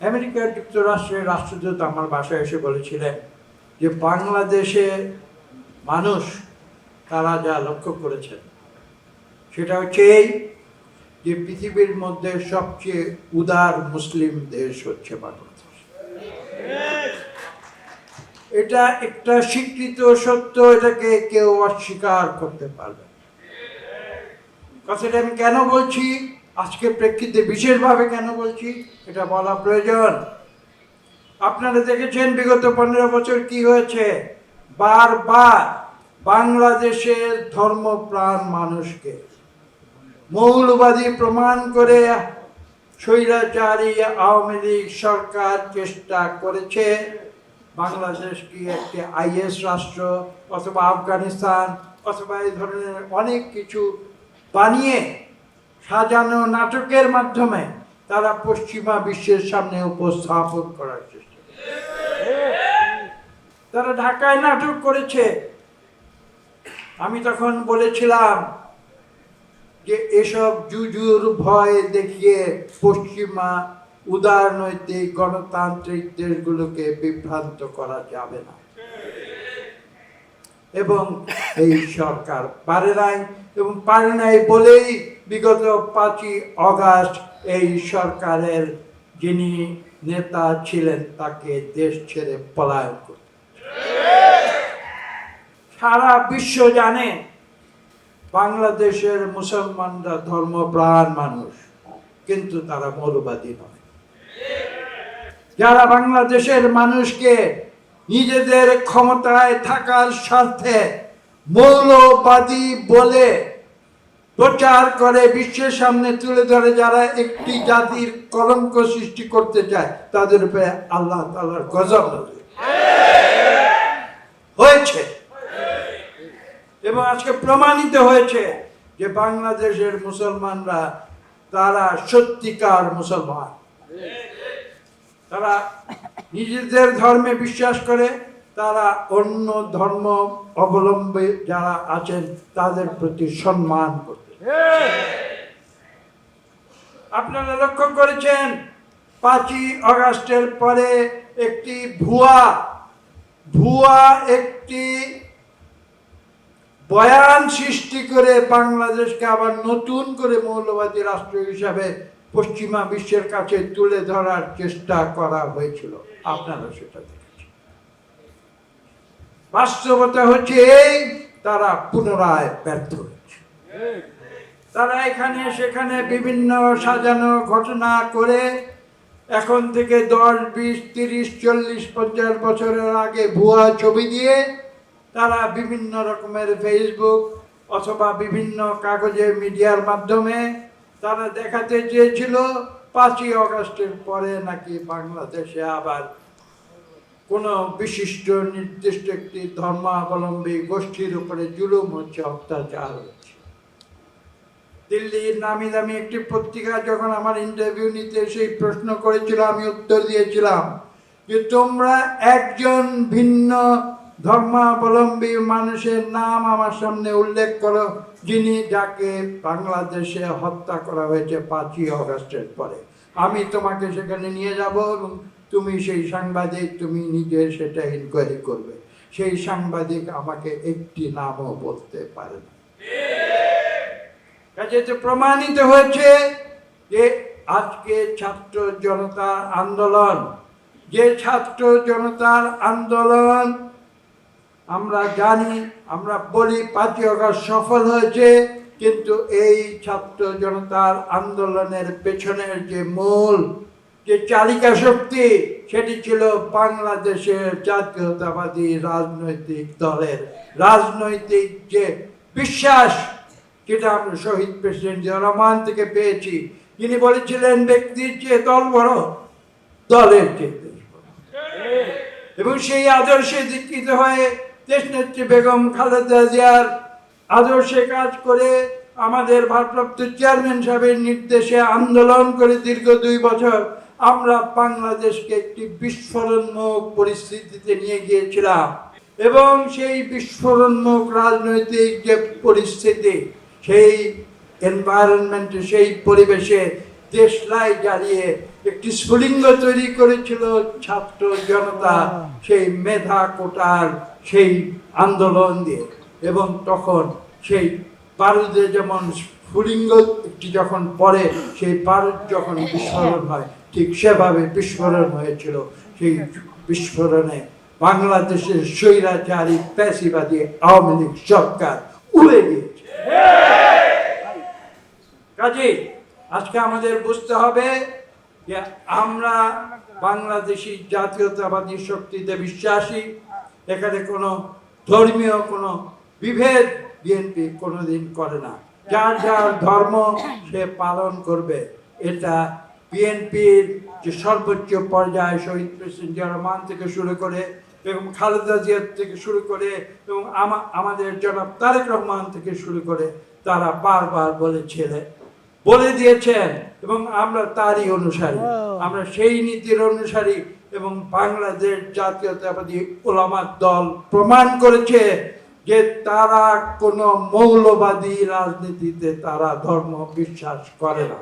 America যুক্তরাষ্ট্রের রাষ্ট্রদূত আমার বাসায় এসে বলেছিলেন যে বাংলাদেশে মানুষ তারা যা লক্ষ্য করেছেন, সেটা হচ্ছে এই যে পৃথিবীর মধ্যে সবচেয়ে উদার মুসলিম দেশ হচ্ছে বাংলাদেশ এটা একটা স্বীকৃত সত্য, এটাকে কেউ অস্বীকার করতে পারবে। কথাটা আমি কেন বলছি আজকে প্রেক্ষিতে বিশেষভাবে কেন বলছি, এটা বলা প্রয়োজন। আপনারা দেখেছেন বিগত পনেরো বছর কি হয়েছে? বারবার বাংলাদেশের ধর্মপ্রাণ মানুষকে মৌলবাদী প্রমাণ করে স্বৈরাচারী আওয়ামী লীগ সরকার চেষ্টা করেছে বাংলাদেশ কি একটি আইএস রাষ্ট্র অথবা আফগানিস্তান অথবা এই ধরনের অনেক কিছু বানিয়ে সাজানো নাটকের মাধ্যমে তারা পশ্চিমা বিশ্বের সামনে উপস্থাপন করার চেষ্টা তারা ঢাকায় নাটক করেছে। আমি তখন বলেছিলাম যে এসব জুজুর ভয় দেখিয়ে পশ্চিমা উদারনৈতিক গণতান্ত্রিক দেশগুলোকে বিভ্রান্ত করা যাবে না। এবং এই সরকার পারে নাই এবং পারে নাই বলেই বিগত পাঁচই অগাস্ট এই সরকারের যিনি নেতা ছিলেন, তাকে দেশ ছেড়ে পলায়ন করতে সারা বিশ্ব জানে বাংলাদেশের মুসলমানরা ধর্মপ্রাণ মানুষ, কিন্তু তারা মৌলবাদী নয়। যারা বাংলাদেশের মানুষকে নিজেদের ক্ষমতায় থাকার স্বার্থে মৌলবাদী বলে প্রচার করে বিশ্বের সামনে তুলে ধরে যারা একটি জাতির কলঙ্ক সৃষ্টি করতে চায়, তাদের উপরে আল্লাহ তালার গজব হয়েছে। এবং আজকে প্রমাণিত হয়েছে যে বাংলাদেশের মুসলমানরা, তারা সত্যিকার মুসলমান। তারা নিজেদের ধর্মে বিশ্বাস করে, তারা অন্য ধর্ম অবলম্বী যারা আছেন, তাদের প্রতি সম্মান করতে আপনারা লক্ষ্য করেছেন, পাঁচই অগাস্টের পরে একটি ভুয়া ভুয়া একটি বয়ান সৃষ্টি করে বাংলাদেশকে আবার নতুন করে মৌলবাদী রাষ্ট্র হিসাবে পশ্চিমা বিশ্বের কাছে তুলে ধরার চেষ্টা করা হয়েছিল। আপনারা সেটা দেখেছেন। বাস্তবতা হচ্ছে এই, তারা পুনরায় ব্যর্থ হয়েছে। তারা এখানে, সেখানে বিভিন্ন সাজানো ঘটনা করে এখন থেকে দশ, বিশ, তিরিশ, চল্লিশ, পঞ্চাশ বছরের আগে ভুয়া ছবি দিয়ে তারা বিভিন্ন রকমের ফেসবুক অথবা বিভিন্ন কাগজে মিডিয়ার মাধ্যমে তারা দেখাতে চেয়েছিল। পাঁচই অগস্টের পরে নাকি বাংলাদেশে আবার কোনো বিশিষ্ট, নির্দিষ্ট একটি ধর্মাবলম্বী গোষ্ঠীর উপরে জুলুম হচ্ছে অত্যাচার। হচ্ছে দিল্লির নামি দামি একটি পত্রিকা যখন আমার ইন্টারভিউ নিতে সেই প্রশ্ন করেছিল, আমি উত্তর দিয়েছিলাম যে, তোমরা একজন ভিন্ন ধর্মাবলম্বী মানুষের নাম আমার সামনে উল্লেখ করো, যিনি যাকে বাংলাদেশে হত্যা করা হয়েছে পাঁচই অগস্টের পরে। আমি তোমাকে সেখানে নিয়ে যাব এবং তুমি সেই সাংবাদিক, তুমি নিজে সেটা ইনকোয়ারি করবে। সেই সাংবাদিক আমাকে একটি নামও বলতে পারে না। কাজে তো প্রমাণিত হয়েছে যে আজকে ছাত্র জনতার আন্দোলন, যে ছাত্র জনতার আন্দোলন, আমরা জানি, আমরা বলি পাঁচই অগস্ট সফল হয়েছে, কিন্তু এই ছাত্র জনতার আন্দোলনের পেছনের যে মূল, যে চালিকা শক্তি, সেটি ছিল বাংলাদেশের জাতীয়তাবাদী রাজনৈতিক দলের, রাজনৈতিক যে বিশ্বাস যেটা শহীদ প্রেসিডেন্ট জিয়া রহমান থেকে পেয়েছি। যিনি বলেছিলেন, ব্যক্তির চেয়ে দল বড়, দলের চেয়ে দেশ এবং সেই আদর্শে দীক্ষিত হয়ে দেশ দেশনেত্রী বেগম খালেদা জিয়ার আদর্শে কাজ করে আমাদের ভারপ্রাপ্ত চেয়ারম্যান সাহেবের নির্দেশে আন্দোলন করে দীর্ঘ দুই বছর আমরা বাংলাদেশকে একটি বিস্ফোরণমুখ পরিস্থিতিতে নিয়ে গিয়েছিলাম। এবং সেই বিস্ফোরণমুখ রাজনৈতিক যে পরিস্থিতি সেই এনভায়রনমেন্টে সেই পরিবেশে দেশলাই জ্বালিয়ে একটি স্ফুলিঙ্গ তৈরি করেছিল ছাত্র জনতা সেই মেধা কোটার সেই আন্দোলন দিয়ে। এবং তখন সেই বারুদে যেমন স্ফুলিঙ্গ একটি যখন পড়ে সেই বারুদ যখন বিস্ফোরণ হয় ঠিক সেভাবে বিস্ফোরণ হয়েছিল। সেই বিস্ফোরণে বাংলাদেশের স্বৈরাচারী প্যাসিবাদী আওয়ামী লীগ সরকার উড়ে গিয়েছে কাজে, আজকে আমাদের বুঝতে হবে যে আমরা বাংলাদেশি জাতীয়তাবাদী শক্তিতে বিশ্বাসী। এখানে কোনো ধর্মীয় কোনো বিভেদ বিএনপি কোনোদিন করে না। যার যার ধর্ম সে পালন করবে। এটা বিএনপির যে সর্বোচ্চ পর্যায়ে শহীদ প্রেসিডেন্ট রহমান থেকে শুরু করে এবং খালেদা জিয়া থেকে শুরু করে এবং আমাদের জনাব তারেক রহমান থেকে শুরু করে তারা বারবার বলেছিলেন বলে দিয়েছেন এবং আমরা তারই অনুসারী। আমরা সেই নীতির অনুসারী এবং বাংলাদেশ জাতীয়তাবাদী ওলামার দল প্রমাণ করেছে যে তারা কোনো মৌলবাদী রাজনীতিতে তারা ধর্ম বিশ্বাস করে না।